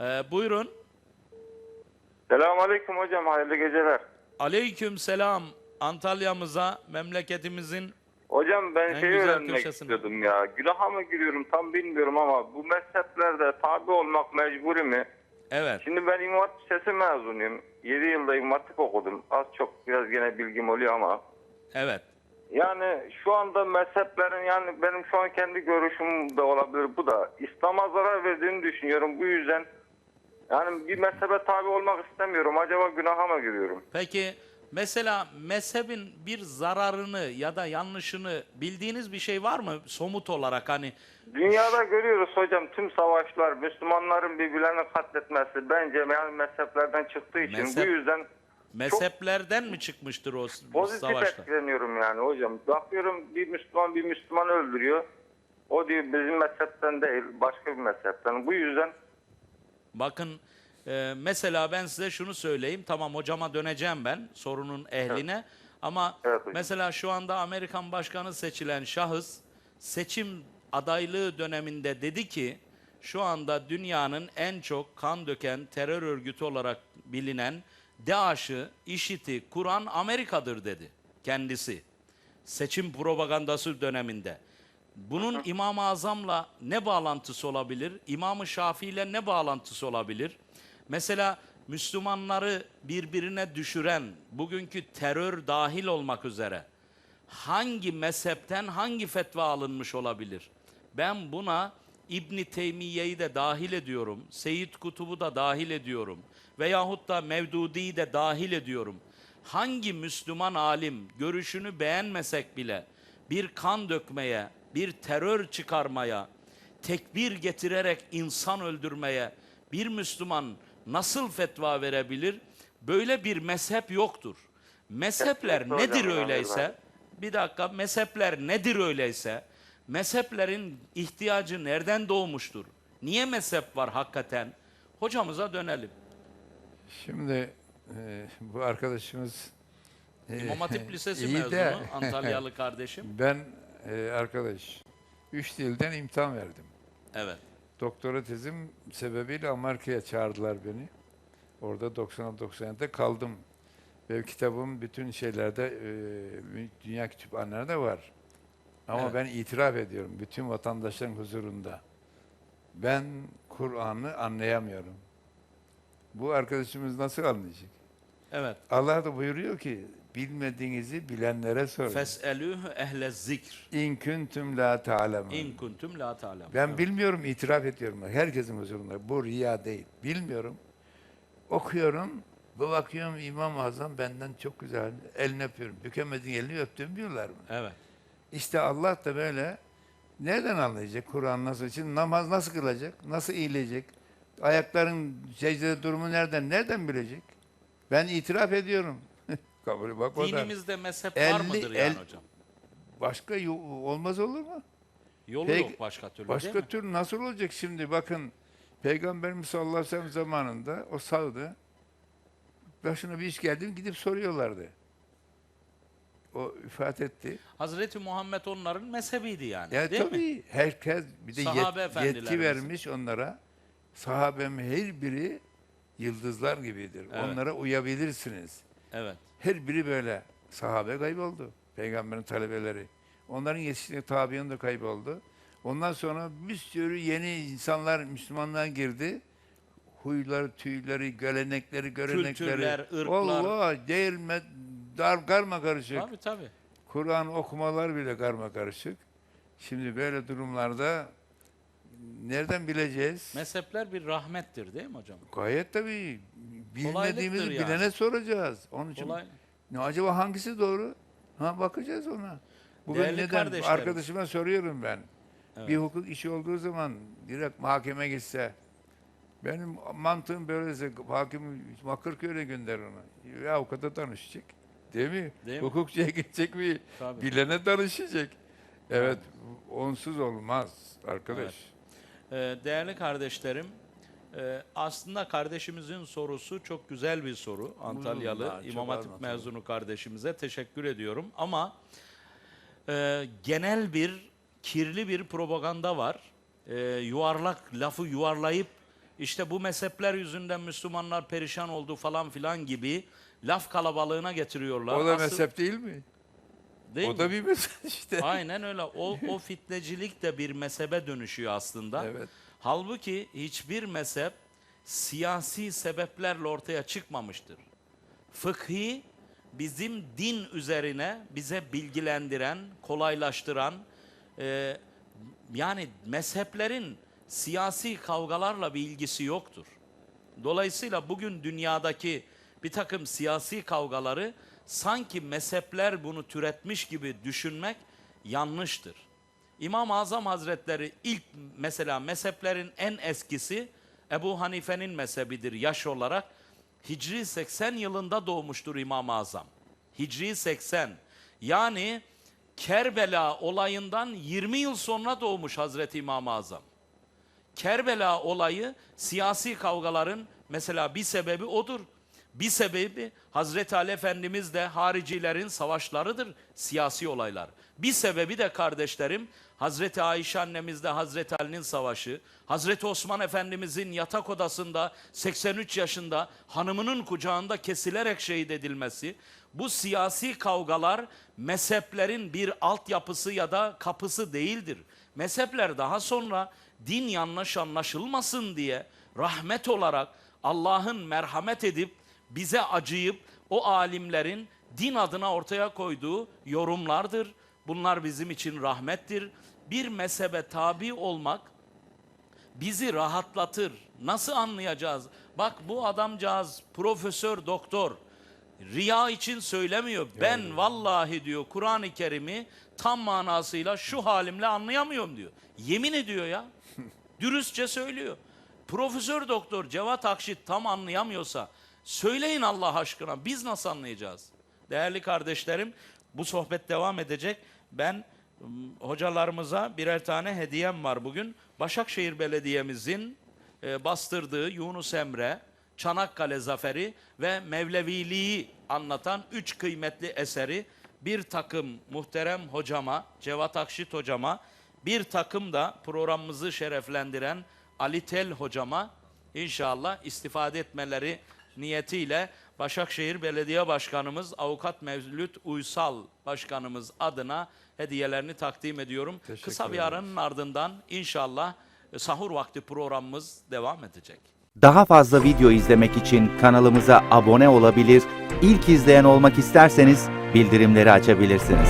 Ee, buyurun. Selamünaleyküm hocam, hayırlı geceler. Aleyküm selam. Antalya'mıza, memleketimizin Hocam ben En şey güzel öğrenmek köşesine. istiyordum ya. Günaha mı giriyorum tam bilmiyorum ama bu mezheplerde tabi olmak mecburi mi? evet Şimdi ben İmam Hatip Lisesi mezunuyum. 7 yılda İmam Hatip okudum. Az çok biraz gene bilgim oluyor ama. evet Yani şu anda mezheplerin yani benim şu an kendi görüşüm de olabilir bu da. İslam'a zarar verdiğini düşünüyorum. Bu yüzden yani bir mezhebe tabi olmak istemiyorum. Acaba günaha mı giriyorum? Peki mesela mezhebin bir zararını ya da yanlışını bildiğiniz bir şey var mı somut olarak hani Dünyada görüyoruz hocam tüm savaşlar Müslümanların birbirlerini katletmesi bence yani mezheplerden çıktığı için Mezhep- bu yüzden mezheplerden mi çıkmıştır o s- pozitif savaşta? etkileniyorum yani hocam. Bakıyorum bir Müslüman bir Müslüman öldürüyor. O diyor bizim mezhepten değil başka bir mezhepten. Bu yüzden Bakın e, mesela ben size şunu söyleyeyim. Tamam hocama döneceğim ben sorunun ehline. Ama Evet hocam. mesela şu anda Amerikan başkanı seçilen şahıs seçim adaylığı döneminde dedi ki şu anda dünyanın en çok kan döken terör örgütü olarak bilinen DAEŞ'ı, IŞİD'i kuran Amerika'dır dedi kendisi. Seçim propagandası döneminde. Bunun İmam-ı Azam'la ne bağlantısı olabilir? İmam-ı Şafii ile ne bağlantısı olabilir? Mesela Müslümanları birbirine düşüren bugünkü terör dahil olmak üzere hangi mezhepten hangi fetva alınmış olabilir? Ben buna İbni Teymiye'yi de dahil ediyorum. Seyyid Kutub'u da dahil ediyorum. Veyahut da Mevdudi'yi de dahil ediyorum. Hangi Müslüman alim görüşünü beğenmesek bile bir kan dökmeye, bir terör çıkarmaya, tekbir getirerek insan öldürmeye bir Müslüman nasıl fetva verebilir? Böyle bir mezhep yoktur. Mezhepler nedir hocam, öyleyse? Bir dakika mezhepler nedir öyleyse? Mezheplerin ihtiyacı nereden doğmuştur? Niye mezhep var hakikaten? Hocamıza dönelim. Şimdi e, bu arkadaşımız e, İmam Hatip Lisesi mezunu de Antalyalı kardeşim. ben e, arkadaş üç dilden imtihan verdim. Evet. Doktora tezim sebebiyle Amerika'ya çağırdılar beni. Orada 90-97'de kaldım. Ve kitabım bütün şeylerde e, dünya kütüphanelerinde var. Ama Evet. ben itiraf ediyorum bütün vatandaşların huzurunda. Ben Kur'an'ı anlayamıyorum. Bu arkadaşımız nasıl anlayacak? Evet. Allah da buyuruyor ki bilmediğinizi bilenlere sorun. Fes'elûhü ehle zikr. İn kuntum la ta'lemun. İn kuntum la ta'lem. Ben bilmiyorum, itiraf ediyorum. Herkesin huzurunda. Bu riya değil. Bilmiyorum. Okuyorum. Bu bakıyorum İmam-ı Azam benden çok güzel. Elini öpüyorum. Bükemediğin elini öptüm diyorlar mı? Evet. İşte Allah da böyle nereden anlayacak Kur'an nasıl için? Namaz nasıl kılacak? Nasıl eğilecek? Ayakların secdede durumu nereden? Nereden bilecek? Ben itiraf ediyorum. Kabul bak o da. Dinimizde mezhep var Elli- mıdır yani el- hocam? Başka yo- olmaz olur mu? Yolu Peki, yok başka türlü Başka değil mi? türlü nasıl olacak şimdi? Bakın Peygamberimiz sallallahu aleyhi ve sellem zamanında o sağdı. Başına bir iş geldi mi gidip soruyorlardı. O ifade etti. Hazreti Muhammed onların mezhebiydi yani. Ya değil mi? tabii herkes bir de yet- Sahabe yetki efendilerimiz. vermiş onlara. Sahabem her biri yıldızlar gibidir. Evet. Onlara uyabilirsiniz. Evet. Her biri böyle. Sahabe kayboldu. Peygamberin talebeleri. Onların yetiştiği tabi'in de kayboldu. Ondan sonra bir sürü yeni insanlar Müslümanlığa girdi. Huyları, tüyleri, gelenekleri, görenekleri. Kültürler, ırklar. Allah değilme, dar, karma karışık. Tabii tabii. Kur'an okumalar bile karma karışık. Şimdi böyle durumlarda nereden bileceğiz? Mezhepler bir rahmettir değil mi hocam? Gayet tabii. Bilmediğimizi Kolaylıktır yani. bilene soracağız. Onun için Kolay. ne acaba hangisi doğru? Ha bakacağız ona. Bugün Değerli neden kardeşlerim. arkadaşıma soruyorum ben. Evet. Bir hukuk işi olduğu zaman direkt mahkeme gitse benim mantığım böylese hakim Bakırköy'e gönder onu. Ya avukata danışacak. Değil mi? Değil mi? Hukukçuya gidecek mi? Tabii. Bilene danışacak. Evet, onsuz olmaz arkadaş. Ee, değerli kardeşlerim, e, aslında kardeşimizin sorusu çok güzel bir soru. Antalyalı çok İmam Hatip mezunu kardeşimize teşekkür ediyorum. Ama e, genel bir kirli bir propaganda var. E, yuvarlak lafı yuvarlayıp işte bu mezhepler yüzünden Müslümanlar perişan oldu falan filan gibi laf kalabalığına getiriyorlar. O da Asıl- mezhep değil mi? Değil o mi? da bir mezhep işte. Aynen öyle. O, o fitnecilik de bir mezhebe dönüşüyor aslında. Evet. Halbuki hiçbir mezhep siyasi sebeplerle ortaya çıkmamıştır. Fıkhi bizim din üzerine bize bilgilendiren, kolaylaştıran, e, yani mezheplerin siyasi kavgalarla bir ilgisi yoktur. Dolayısıyla bugün dünyadaki bir takım siyasi kavgaları sanki mezhepler bunu türetmiş gibi düşünmek yanlıştır. İmam-ı Azam Hazretleri ilk mesela mezheplerin en eskisi Ebu Hanife'nin mezhebidir yaş olarak. Hicri 80 yılında doğmuştur İmam-ı Azam. Hicri 80. Yani Kerbela olayından 20 yıl sonra doğmuş Hazreti İmam-ı Azam. Kerbela olayı siyasi kavgaların mesela bir sebebi odur. Bir sebebi Hazreti Ali Efendimiz de haricilerin savaşlarıdır siyasi olaylar. Bir sebebi de kardeşlerim Hazreti Ayşe annemizle Hazreti Ali'nin savaşı, Hazreti Osman Efendimizin yatak odasında 83 yaşında hanımının kucağında kesilerek şehit edilmesi, bu siyasi kavgalar mezheplerin bir altyapısı ya da kapısı değildir. Mezhepler daha sonra din yanlış anlaşılmasın diye rahmet olarak Allah'ın merhamet edip bize acıyıp o alimlerin din adına ortaya koyduğu yorumlardır. Bunlar bizim için rahmettir. Bir mezhebe tabi olmak bizi rahatlatır. Nasıl anlayacağız? Bak bu adamcağız profesör doktor. Riya için söylemiyor. Ben vallahi diyor Kur'an-ı Kerim'i tam manasıyla şu halimle anlayamıyorum diyor. Yemin ediyor ya. Dürüstçe söylüyor. Profesör doktor Cevat Akşit tam anlayamıyorsa söyleyin Allah aşkına biz nasıl anlayacağız? Değerli kardeşlerim bu sohbet devam edecek. Ben ım, hocalarımıza birer tane hediyem var bugün. Başakşehir Belediye'mizin e, bastırdığı Yunus Emre, Çanakkale Zaferi ve Mevleviliği anlatan üç kıymetli eseri bir takım muhterem hocama, Cevat Akşit hocama, bir takım da programımızı şereflendiren Ali Tel hocama inşallah istifade etmeleri niyetiyle Başakşehir Belediye Başkanımız Avukat Mevlüt Uysal Başkanımız adına hediyelerini takdim ediyorum. Teşekkür Kısa bir aranın ardından inşallah e, sahur vakti programımız devam edecek. Daha fazla video izlemek için kanalımıza abone olabilir, ilk izleyen olmak isterseniz bildirimleri açabilirsiniz.